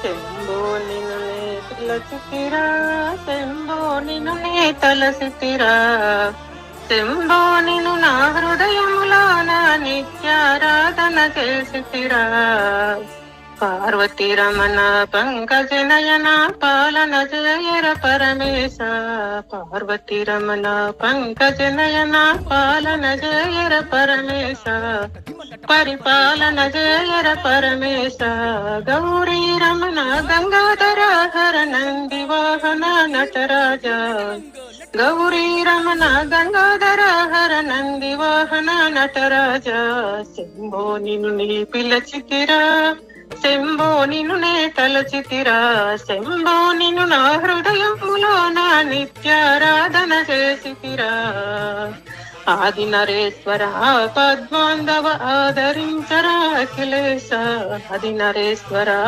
శంభో నిను నే శంభో నిన్ను నే తలసితిరా శంభో నిన్ను నా హృదయములో నా నిత్యారాధన చేసిరా పార్వతి రమణ పంకజ నయన పాలన జయర పరమేశ పార్వతి రమణ పంకజ నయన పాలన జయర పరమేశ పరిపాలన జయర పరమేశ గౌరీ రమణ గంగాధర హర నంది వాహన నటరాజ. గౌరీ రమణ గంగాధర హర నంది వాహన నటరాజ. శంభో నిన్ను నీ పిలచితిరా శంభో నిన్ను నే తలచితిరా శంభో నిన్ను నా హృదయములో నా నిత్యారాధన చేసితిరా. आदिनरेश्वरः पद्मान्दव आदरिञ्चराखिलेश आदिनरेश्वरः